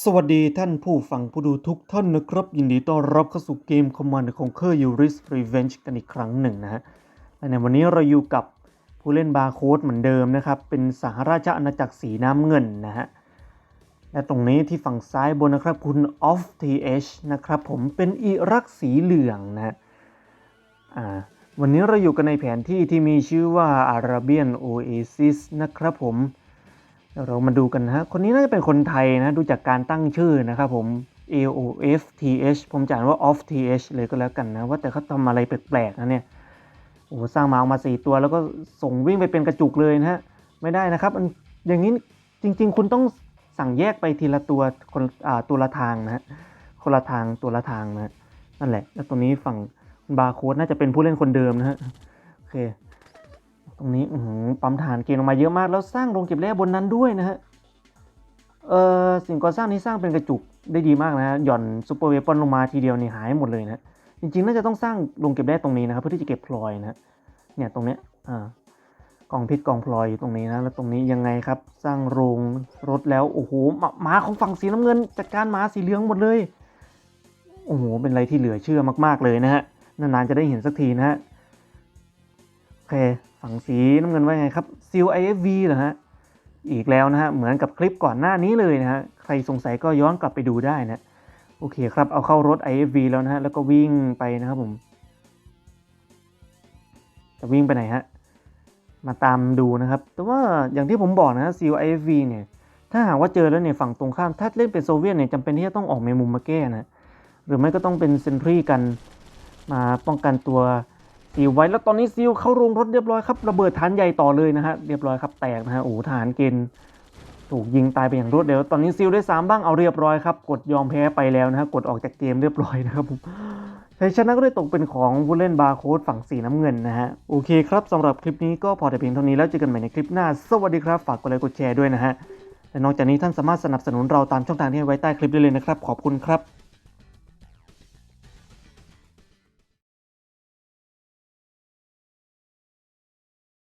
สวัสดีท่านผู้ฟังผู้ดูทุกท่านนะครับ ยินดีต้อนรับเข้าสู่เกม Command Conquer Yuris Revenge กันอีกครั้งหนึ่งนะฮะในวันนี้เราอยู่กับผู้เล่นบาร์โค้ดเหมือนเดิมนะครับ เป็นสหราชอาณาจักรสีน้ำเงินนะฮะและตรงนี้ที่ฝั่งซ้ายบนนะครับคุณ Off TH นะครับผมเป็นอิรักสีเหลืองนะฮะอ่าวันนี้เราอยู่กันในแผนที่ที่มีชื่อว่า Arabian Oasis นะครับผม เรามาดูกันนะฮะ คนนี้น่าจะเป็นคนไทยนะ ดูจากการตั้งชื่อนะครับผม A O F T H ผมจานว่า Off T H เลยก็แล้วกันนะ ว่าแต่เขาทำอะไรแปลกๆนะเนี่ย โอ้โหสร้างมาออกมาสี่ตัวแล้วก็ส่งวิ่งไปเป็นกระจุกเลยนะฮะ ไม่ได้นะครับมันอย่างนี้จริง ๆ คุณต้องสั่งแยกไปทีละตัวคนอ่าตัวละทางนะฮะ คนละทางตัวละทางนะนั่นแหละ แล้วตรงนี้ฝั่งบาร์โค้ดน่าจะเป็นผู้เล่นคนเดิมนะฮะ โอเค รงนี้ปั๊มฐานเกณฑ์ออกมาเยอะมาก แล้วสร้างโรงเก็บแร่บนนั้นด้วยนะฮะเออสิ่งก่อสร้างนี้สร้างเป็นกระจุกได้ดีมากนะฮะหย่อนซูเปอร์เวปอนลงมาทีเดียวนี่หายหมดเลยนะจริงๆน่าจะต้องสร้างโรงเก็บแร่ตรงนี้นะครับเพื่อที่จะเก็บพลอยนะเนี่ยตรงเนี้ยอ่ากองเพชรกองพลอยอยู่ตรงนี้นะแล้วตรงนี้ยังไงครับสร้างโรงรถแล้วโอ้โหหมาหมาของฝั่งสีน้ำเงินจัดการหมาสีเหลืองหมดเลยโอ้โหเป็นอะไรที่เหลือเชื่อมากๆเลยนะฮะนานๆจะได้เห็นสักทีนะฮะ เคฝั่งสีน้ำเงินว่าไงครับซิล IFV เหรอฮะอีกแล้วนะฮะเหมือนกับคลิปก่อนหน้านี้เลยนะฮะใครสงสัยก็ย้อนกลับไปดูได้นะโอเคครับเอาเข้ารถ IFV แล้วนะฮะแล้วก็วิ่งไปนะครับผมจะวิ่งไปไหนฮะมาตามดูนะครับ แต่ว่าอย่างที่ผมบอกนะฮะซิล IFV เนี่ยถ้าหากว่าเจอแล้วเนี่ยฝั่งตรงข้ามถ้าเล่นเป็นโซเวียตเนี่ยจำเป็นที่จะต้องออกเมมุมมาแก้นะหรือไม่ก็ต้องเป็นเซนทรีกันมาป้องกันตัว ซีลไว้แล้วตอนนี้ซีลเข้าโรงรถเรียบร้อยครับระเบิดฐานใหญ่ต่อเลยนะฮะเรียบร้อยครับแตกนะฮะโอ้โหฐานเกณฑ์ถูกยิงตายไปอย่างรวดเร็วตอนนี้ซีลได้สามบ้างเอาเรียบร้อยครับกดยอมแพ้ไปแล้วนะฮะกดออกจากเกมเรียบร้อยนะครับผมชัยชนะก็ได้ตกเป็นของผู้เล่นบาร์โค้ดฝั่งสีน้ำเงินนะฮะโอเคครับสำหรับคลิปนี้ก็พอแต่เพียงเท่านี้แล้วเจอกันใหม่ในคลิปหน้า สวัสดีครับฝากกดไลค์กดแชร์ด้วยนะฮะและนอกจากนี้ท่านสามารถสนับสนุนเราตามช่องทางที่ไว้ใต้คลิปได้เลยนะครับขอบคุณครับ